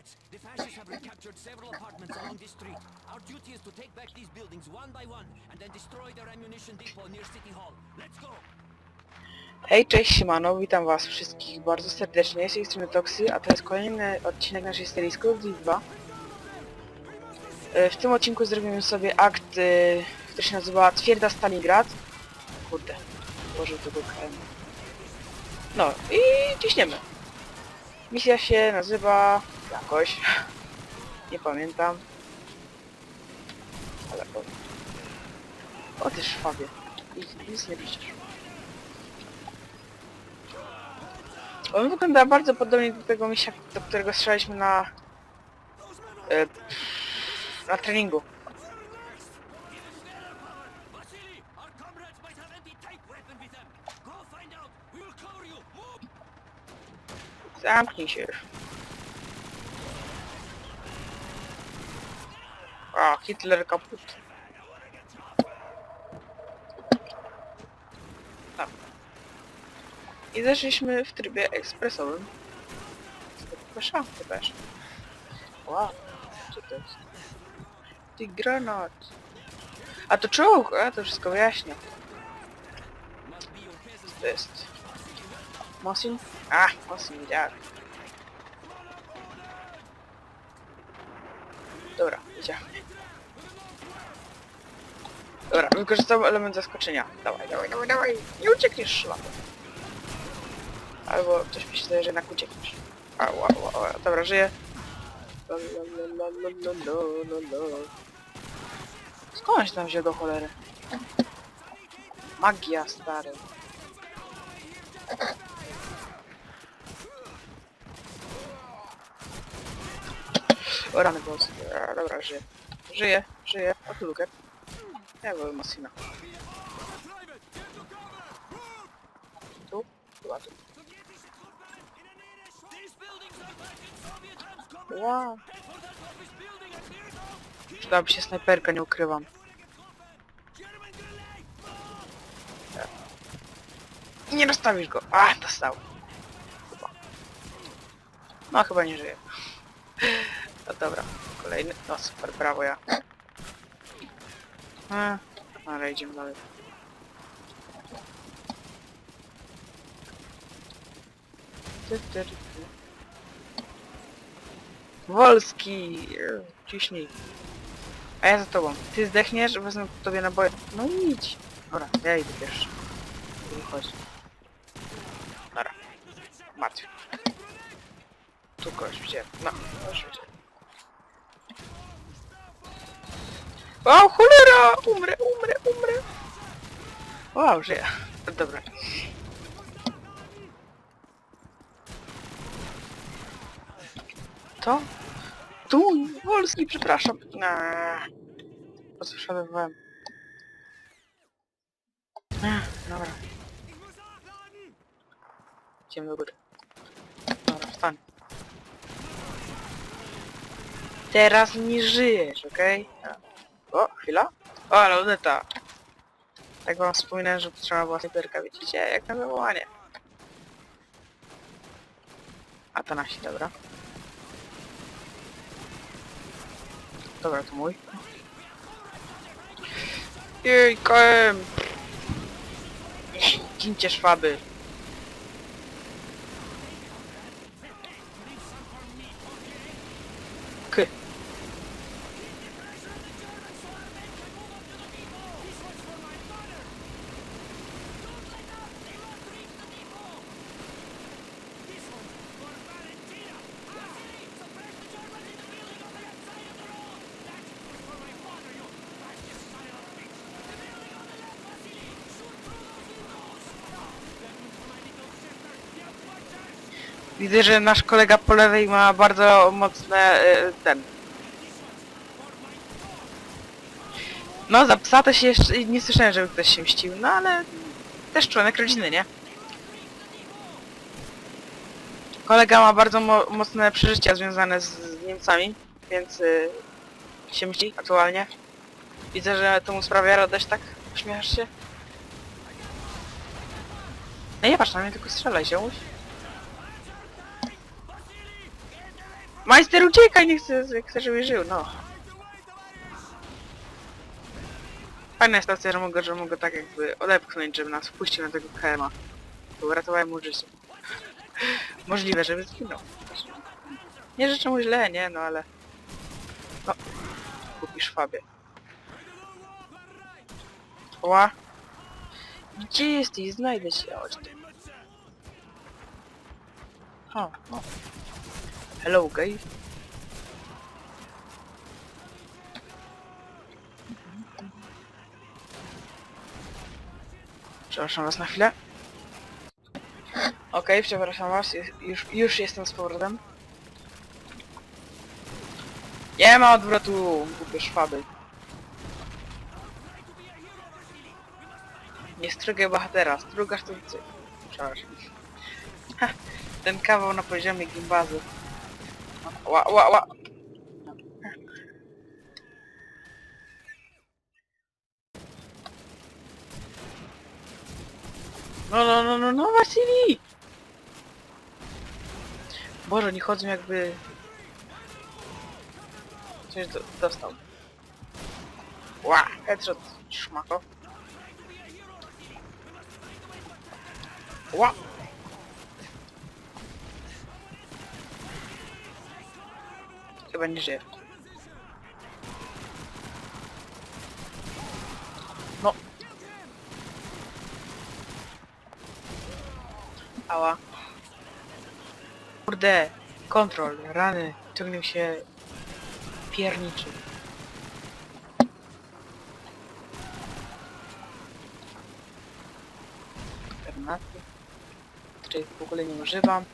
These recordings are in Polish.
comrades, the fascists have recaptured several apartments along this street. Our duty is to take back these buildings one by one and then destroy their ammunition depot near City Hall. Let's go! Hej, cześć, siemano, witam was wszystkich bardzo serdecznie, z tej strony a to jest kolejny odcinek naszej serii Call of Duty 2. E, W tym odcinku zrobimy sobie akt, e, który się nazywa Twierdza Stalingrad. Kurde, włożył tego KM. No i ciśniemy. Misja się nazywa jakoś, nie pamiętam. Ale o, o ty szwabie, nic, nic nie piszesz. On wygląda bardzo podobnie do tego misia, do którego strzelaliśmy na... E, na treningu. Vasily, our comrades A, Hitler kaput. Tak. I zeszliśmy w trybie ekspresowym. To też. Wow, co to jest? Ty granat. A to czołg, a to wszystko wyjaśnia. Co to jest? Mosin? A, Mosin, tak. Dobra, idziemy. Dobra, wykorzystamy element zaskoczenia. Dawaj, dawaj, dawaj, dawaj. Nie uciekniesz szlaku. Albo coś mi się zdaje, że jednak uciekniesz. Au, au, au. Dobra, żyję. La, la, la, la, la, la, la, la. Skąd on się tam wziął do cholery? Magia, stary. O rany. A, Dobra, żyję. Żyję, żyję. O tu lukę. Ja byłem Mosina. Tu? Chyba tu. Wow. Przydałaby się snajperka, nie ukrywam. Grenade! Nie rozstawisz go. A, dostał. Chyba. No, chyba nie żyje. No dobra, kolejny. No super, brawo ja. A, ale idziemy dalej. Wolski! Ciśnij. A ja za tobą. Ty zdechniesz, wezmę tobie naboje. No idź. Dobra, ja idę pierwszy. Wychodź. Dobra. Martw. Tu kogoś widziałem. No, kogoś widziałem. O, cholera! Umrę, umrę, umrę! Wow, żyję. Dobra. To? Tu, Wolski, przepraszam. Eee, Posłyszałem. Eee, dobra. Idziemy do góry. Dobra, wstań. Teraz nie żyjesz, okej? O, chwila. O, ale luneta. Tak wam wspominałem, że potrzeba była snajperka, widzicie? Jak na zawołanie. A to nasi, dobra. Dobra, to mój. Jej, KM! Gincie szwaby. Widzę, że nasz kolega po lewej ma bardzo mocne e, ten. No za psa to się jeszcze nie słyszałem, żeby ktoś się mścił, no ale też członek rodziny, nie? Kolega ma bardzo mo mocne przeżycia związane z, Niemcami, więc y, się mści aktualnie. Widzę, że to mu sprawia radość, tak? Uśmiechasz się? No nie patrz na mnie, tylko strzelaj, ziomuś. Majster uciekaj, nie chcę, chcę żebyś żył, no. Fajna jest stacja, że mogę, że mogę tak jakby odepchnąć, żeby nas wpuścił na tego KM-a. To uratowałem mu życie. Możliwe, żeby zginął. Nie życzę mu źle, nie, no ale... No. Kupisz Fabie. Ła. Gdzie jesteś? Znajdę się. Chodź tu. O, o. Hello, guys. Przepraszam was na chwilę. Okej, przepraszam was, ju- już, już jestem z powrotem. Nie ma odwrotu, głupie szwaby. Nie strugaj bohatera, strugasz to. Przepraszam. Ten kawał na poziomie gimbazu. Ła, ła, ła. No, no, no, no, no, Wasili! Boże, oni chodzą jakby... Coś do, dostał. Ła, headshot, szmako. Ła! Chyba nie żyje. No. Ała. Kurde, kontrol, rany, ciągnie się pierniczy. Granaty. Której w ogóle nie używam.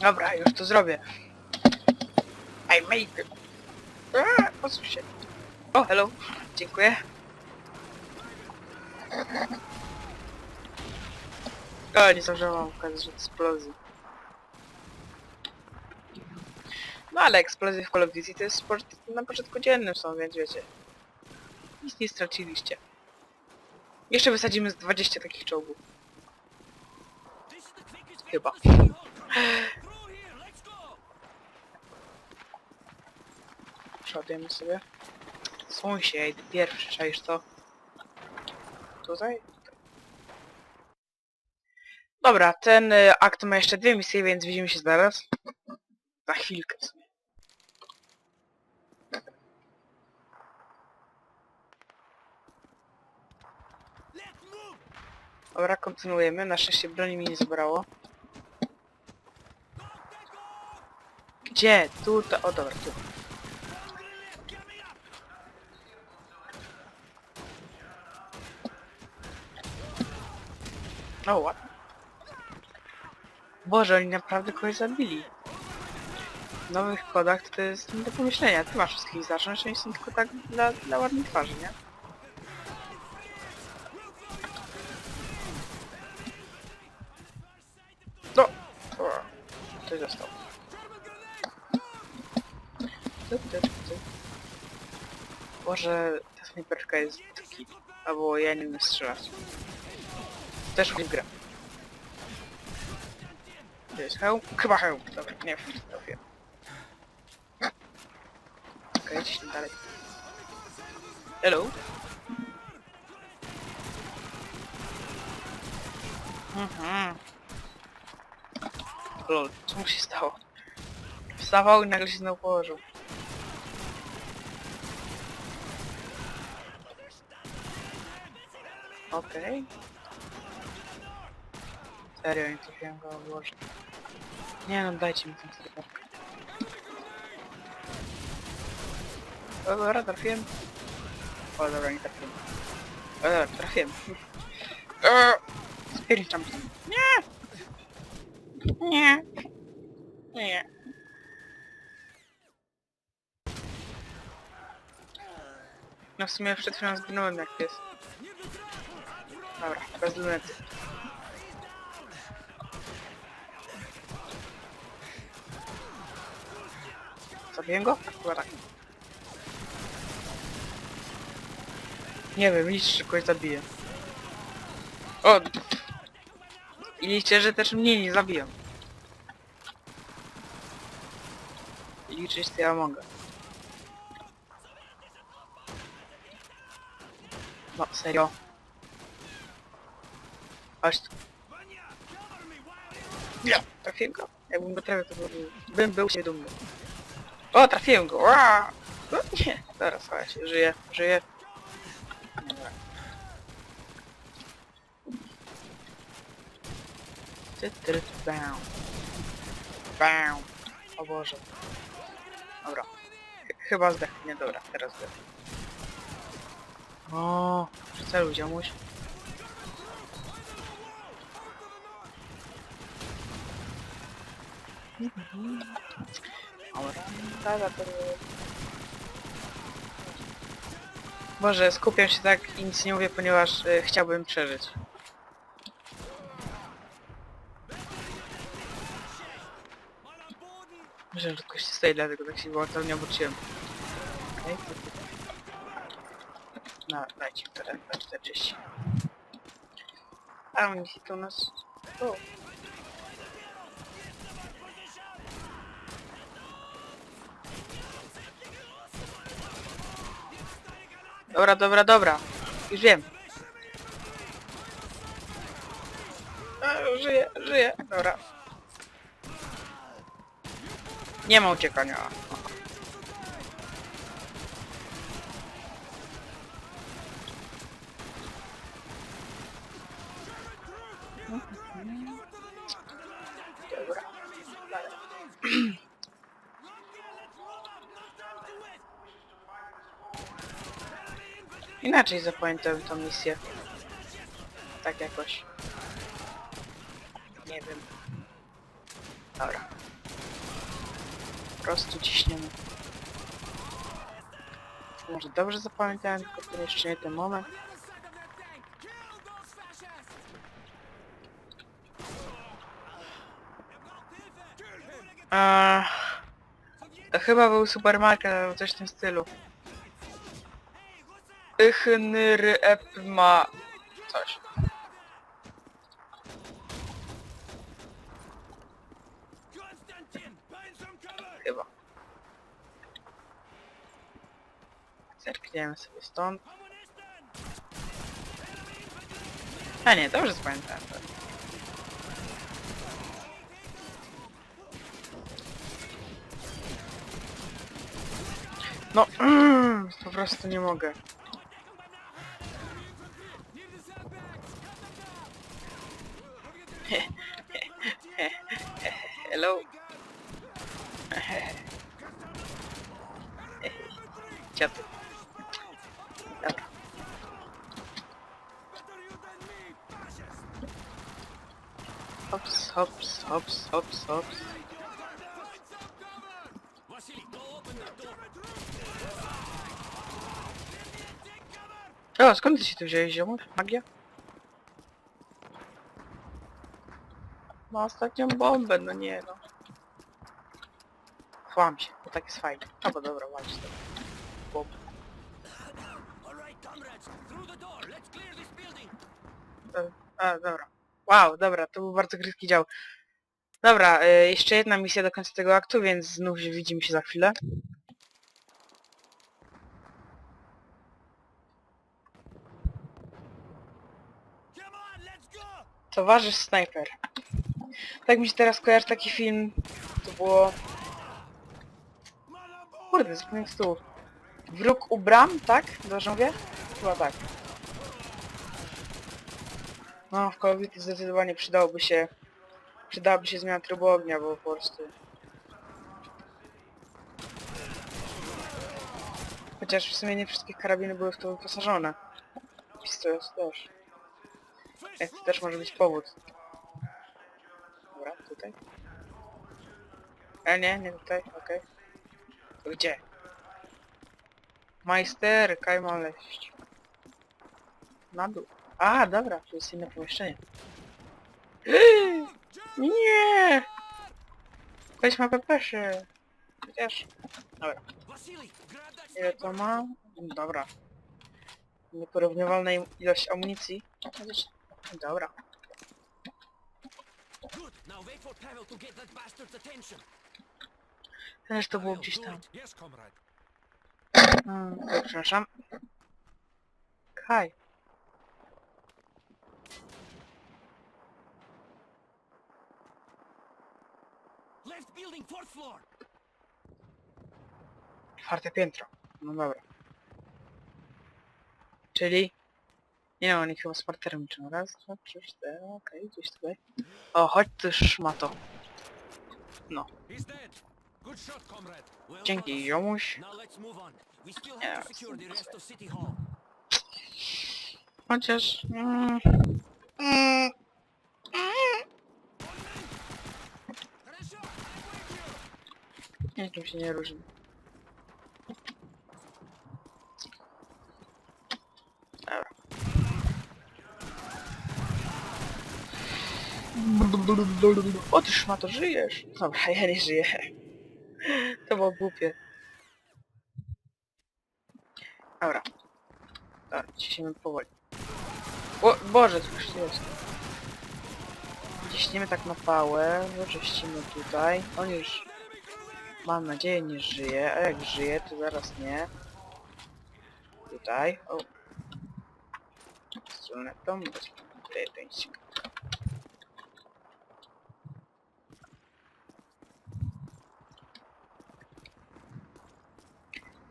Dobra, już to zrobię. I made it. Posuń się. O, hello. Dziękuję. O, nie zdążyłam okazać eksplozji. No ale eksplozje w Call of Duty to jest sport na początku dziennym są, więc wiecie. Nic nie straciliście. Jeszcze wysadzimy z 20 takich czołgów. Chyba. to City Hall. Through here, let's go! Przeładujemy sobie. Idę pierwszy, czaisz to? Tutaj? Dobra, ten y, akt ma jeszcze dwie misje, więc widzimy się zaraz. Za chwilkę w sumie. Dobra, kontynuujemy. Na szczęście broni mi nie zabrało. Gdzie? Tu, to... O, dobra, tu. O, ładnie. Boże, oni naprawdę kogoś zabili. W nowych kodach to jest nie do pomyślenia. Ty masz wszystkich zacząć, oni są tylko tak dla, dla ładnej twarzy, nie? No! O, Ktoś ty. Boże, ta snajperka jest taki... Albo ja nie umiem strzelać. Też w nim gram. To jest hełm? Chyba hełm. Dobra, nie co trafię. Okej, okay, dalej. Hello? Mhm. Lol, co mu się stało? Wstawał i nagle się znowu położył. Okej. Serio, nie trafiłem go odłożyć. Nie no, dajcie mi tę snajperkę. O, dobra, trafiłem. O, dobra, nie trafiłem. O, dobra, trafiłem. Eee, Spierniczam się. Nie! Nie. Nie. No w sumie przed chwilą zginąłem jak jest. Dobra, bez lunety. Zabiję go? Chyba tak. Nie wiem, liczę, że kogoś zabiję. O! I liczę, że też mnie nie zabiją. liczyć, to ja mogę. No, serio. Chodź tu. Ja, trafiłem go. Jakbym go trafił, to bym był się dumny. O, trafiłem go! Ua! No, nie, dobra, słuchajcie, żyję, żyję. Dobra. Ty, ty, ty, bam. Bam. O Boże. Dobra. Ch chyba zdech. Nie, dobra, teraz zdech. O, przyceluj, ziomuś. Dobra, dobra, to... Boże, skupiam się tak i nic nie mówię, ponieważ y, chciałbym przeżyć. Że tylko się stoi, dlatego tak się gwałtownie nie obróciłem. Okej. No, dajcie na 40. A oni to u nas... O. Dobra, dobra, dobra. Już wiem. A, żyję, żyję. Dobra. Nie ma uciekania. Dobra. Inaczej zapamiętałem tą misję. Tak jakoś. Nie wiem. Dobra. Po prostu ciśniemy. Może dobrze zapamiętałem, tylko jeszcze nie ten moment. Eee, to chyba był supermarket albo coś w tym stylu. Ychnry ma coś. Chyba. Zerkniemy sobie stąd. A nie, dobrze zapamiętałem to. No, mm, po prostu nie mogę. Hello. Ich hab... Okay. Hops, hops, hops, hops, hops. А, сколько защиты взяли, Магия? Ma ostatnią bombę, no nie no. Chłam się, bo tak jest fajnie. No bo dobra, walić to. Bomb. All right, comrades, through the door. Let's clear this building. E, A, dobra. Wow, dobra, to był bardzo krótki dział. Dobra, e, jeszcze jedna misja do końca tego aktu, więc znów się widzimy się za chwilę. Towarzysz Snajper. Tak mi się teraz kojarzy taki film. To było... Kurde, zapomniałem tytułu. Wróg u bram, tak? Dobrze mówię? Chyba tak. No, w Call zdecydowanie przydałoby się... Przydałaby się zmiana trybu ognia, bo po prostu... Chociaż w sumie nie wszystkie karabiny były w to wyposażone. Pistolet też. Jak to też może być powód. Tutaj. E, nie, nie tutaj, okej. Gdzie? Majster, kaj ma leść. Na dół. A, dobra, to jest inne pomieszczenie. Nie! Ktoś ma pepeszy. Chociaż... Dobra. Ile to ma? Dobra. Nieporównywalna ilość amunicji. Dobra. Też to było gdzieś tam. Mm, przepraszam. Kaj. Left building, fourth floor. Czwarte piętro. No dobra. Czyli... Nie wiem, oni chyba z parterem liczą. Raz, dwa, trzy, cztery, okej, gdzieś tutaj. O, chodź ty szmato. Well Dzięki, City Hall. Chociaż... Mm, mm, niczym się nie różni. Dobra. O ty szmato, żyjesz! Dobra, ja nie żyję. To było głupie. Dobra. Dobra, ciśniemy powoli. O, Boże, co już jest. Ciśniemy tak na pałę, wyczyścimy tutaj. On już, mam nadzieję, nie żyje, a jak żyje, to zaraz nie. Tutaj, o. Stronę tą, tutaj ten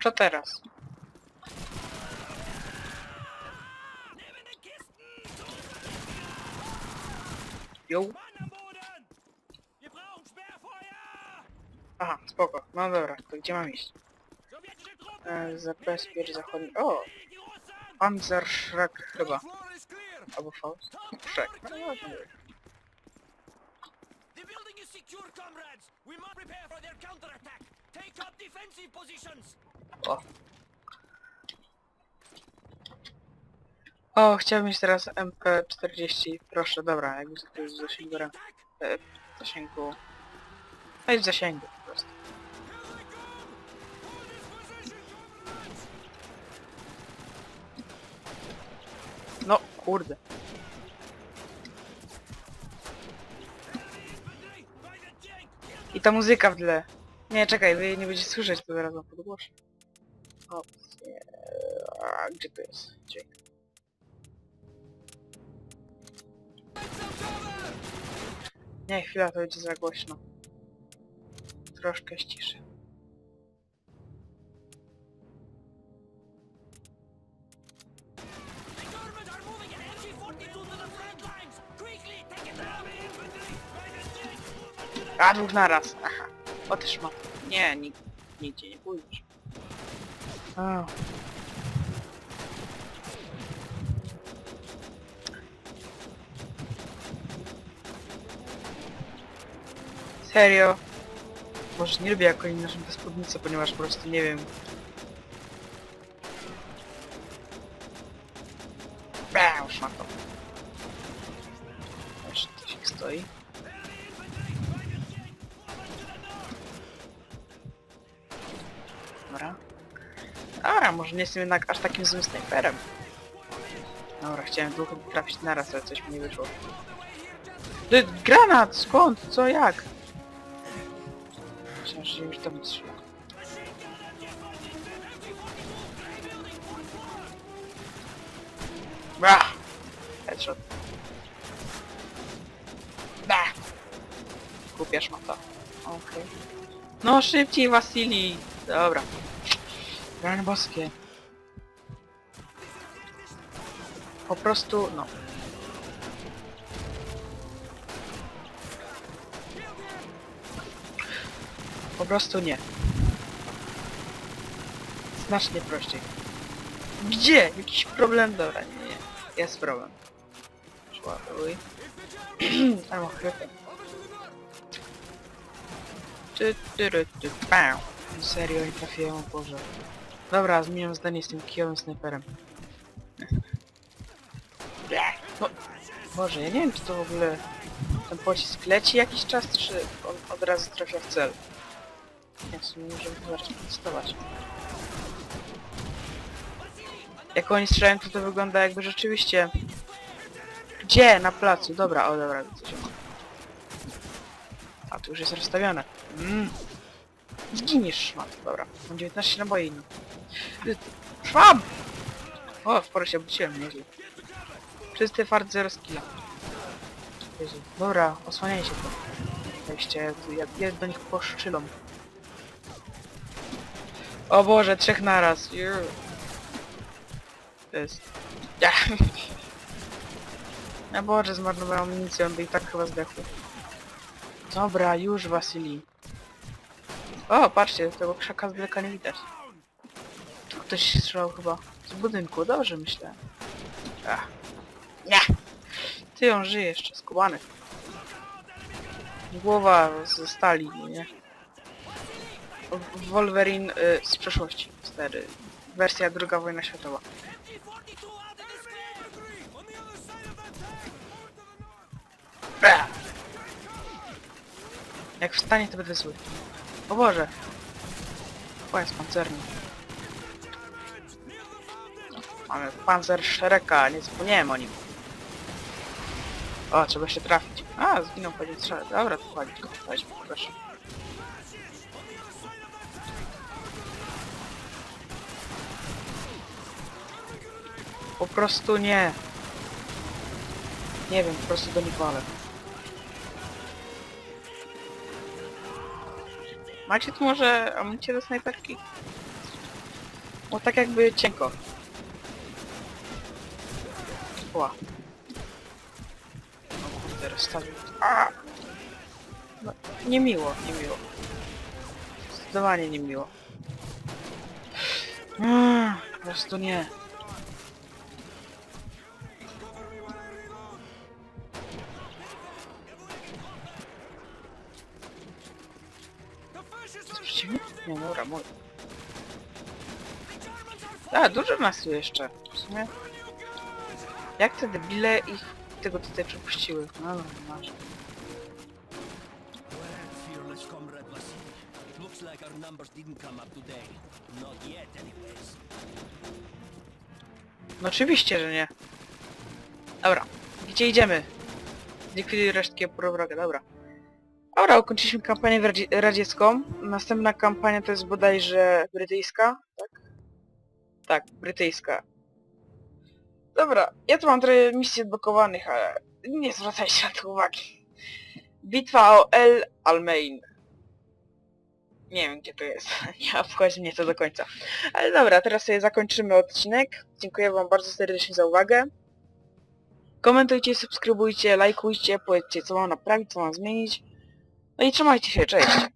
Co teraz? Jo. Aha, spoko. No dobra, to gdzie mam iść? E, zabezpiecz zachodni... O! Panzerschreck chyba. Albo Faust. Floor No, secure, comrades. O. O, chciałbym mieć teraz MP40. Proszę, dobra, jakby to jest w zasięgu, e, w zasięgu... No w zasięgu po prostu. No, kurde. I ta muzyka w tle. Nie, czekaj, wy jej nie będziecie słyszeć, to zaraz wam podgłoszę. A, gdzie to jest? Dźwięk. Nie, chwila, to będzie za głośno. Troszkę ściszy. The Germans are moving an MG-42 to the front lines. Quickly, take it down. A, dwóch naraz. Aha. O, ty szmat. Nie, nigdzie nie pójdziesz. Serio? Może nie lubię jak oni noszą te ponieważ po prostu nie wiem. Jestem jednak aż takim złym snajperem. Dobra, chciałem dwóch trafić naraz, ale coś mi nie wyszło. Ty, granat! Skąd? Co? Jak? Myślałem, że już tam strzela. Bah! Headshot. Bah! Głupia szmata. Okej. No szybciej, Wasili! Dobra. Rany boskie. Po prostu, no. Po prostu nie. Znacznie prościej. Gdzie? Jakiś problem? Dobra, nie, nie. Jest problem. Szładuj. Albo chrypę. Ty, ty, ty, ty. Serio, nie trafiłem, Boże. Dobra, zmieniam zdanie z tym kijowym snajperem. Bleh, No, Boże, ja nie wiem, czy to w ogóle... Ten pocisk leci jakiś czas, czy on od razu trafia w cel? Ja w sumie możemy to zaraz przetestować. Jak oni strzelają, to to wygląda jakby rzeczywiście... Gdzie? Na placu. Dobra, o dobra, widzę się. A, tu już jest rozstawione. Mm. Zginiesz, szmat. Dobra, mam 19 naboi. Szwab! O, w porę się obróciłem, nieźle. Czysty fart, zero skilla. Jezu. Dobra, osłaniajcie to. Wejście, ja, ja do nich poszczylam. O Boże, trzech naraz. To jest... Ja. Boże, zmarnowałem amunicję, on by i tak chyba zdechł. Dobra, już Wasili. O, patrzcie, tego krzaka z daleka nie widać. Tu ktoś strzelał chyba z budynku, dobrze myślę. Ach. Nie! Ty on żyje jeszcze, skubany. Głowa ze stali, nie? Wolverine y, z przeszłości, stary. Wersja druga wojna światowa. MG-42 out of the square! On the other side of that tank! More to the north! Bra! Jak wstanie, to będę zły. O Boże! Jest pancerny. Mamy panzer Shreka, nie zapomniałem o nim. O, trzeba się trafić. A, zginął po strzale. Dobra, to chodź go. Chodź, proszę. Po prostu nie. Nie wiem, po prostu do nich walę. Macie tu może amunicję do snajperki? Bo tak jakby cienko. Ła. Kurde, rozstawił. No, niemiło, niemiło. Zdecydowanie niemiło. Mm, po prostu nie. Przeciwnik? Nie, dobra, mój. A, dużo nas tu jeszcze. W sumie. Jak te debile ich tego tutaj przepuściły? No, no, masz. No oczywiście, że nie. Dobra, gdzie idziemy? Zlikwiduj resztki wroga, dobra. Dobra, ukończyliśmy kampanię radzie- radziecką. Następna kampania to jest bodajże brytyjska, tak? Tak, brytyjska. Dobra, ja tu mam trochę misji odblokowanych, ale nie zwracajcie na to uwagi. Bitwa o El Almein. Nie wiem gdzie to jest, nie obchodzi mnie to do końca. Ale dobra, teraz sobie zakończymy odcinek. Dziękuję wam bardzo serdecznie za uwagę. Komentujcie, subskrybujcie, lajkujcie, powiedzcie co mam naprawić, co mam zmienić. No i trzymajcie się, cześć!